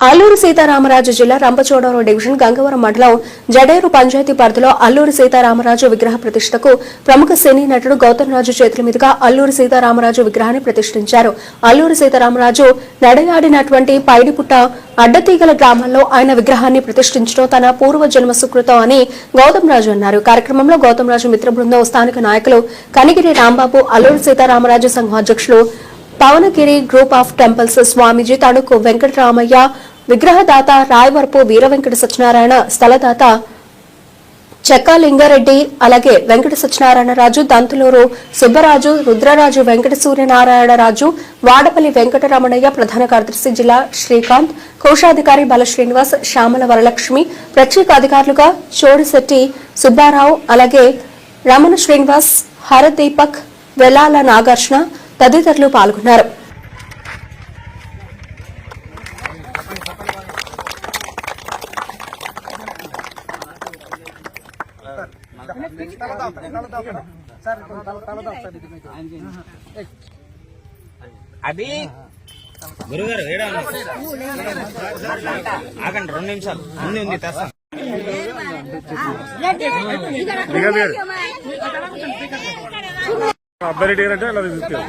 అల్లూరు సీతారామరాజు జిల్లా రంపచోడవరం డివిజన్ గంగవరం మండలం జడేరు పంచాయతీ పరిధిలో అల్లూరు సీతారామరాజు విగ్రహ ప్రతిష్టకు ప్రముఖ సినీ నటుడు గౌతమ్ రాజు చేతుల మీదుగా అల్లూరు సీతారామరాజు విగ్రహాన్ని ప్రతిష్ఠించారు. అల్లూరు సీతారామరాజు నడయాడినటువంటి పైడిపుట్ట అడ్డతీగల గ్రామంలో ఆయన విగ్రహాన్ని ప్రతిష్ఠించడం తన పూర్వ జన్మ సుకృతం అని గౌతమ్ రాజు అన్నారు. కార్యక్రమంలో గౌతమ్ రాజు మిత్ర బృందం స్థానిక నాయకులు కనిగిరి రాంబాబు అల్లూరు సీతారామరాజు సంఘం అధ్యక్షులు Pavanagiri group of temples swamiji Tanuku Venkataramaiah విగ్రహదాత Rayavarapu Veera Venkata Satyanarayana స్థలదాత చెక్కా లింగారెడ్డి అలాగే వెంకట సత్యనారాయణరాజు దంతులూరు సుబ్బరాజు రుద్రరాజు వెంకట సూర్యనారాయణరాజు వాడపల్లి వెంకటరమణయ్య ప్రధాన కార్యదర్శి జిల్లా శ్రీకాంత్ కోశాధికారి బల శ్రీనివాస్ శ్యామల వరలక్ష్మి ప్రత్యేక అధికారులుగా చోడిశెట్టి సుబ్బారావు అలాగే రమణ శ్రీనివాస్ హరదీపక్ వెలాల నాగార్జున తదితరులు పాల్గొన్నారు. అది గురుగారు ఏడా ఆగండి రెండు నిమిషాలు. ఉంది ఉంది తెస్తాం అబ్బాయి రెడ్డి గారు అంటే అలా తీసుకెళ్ళి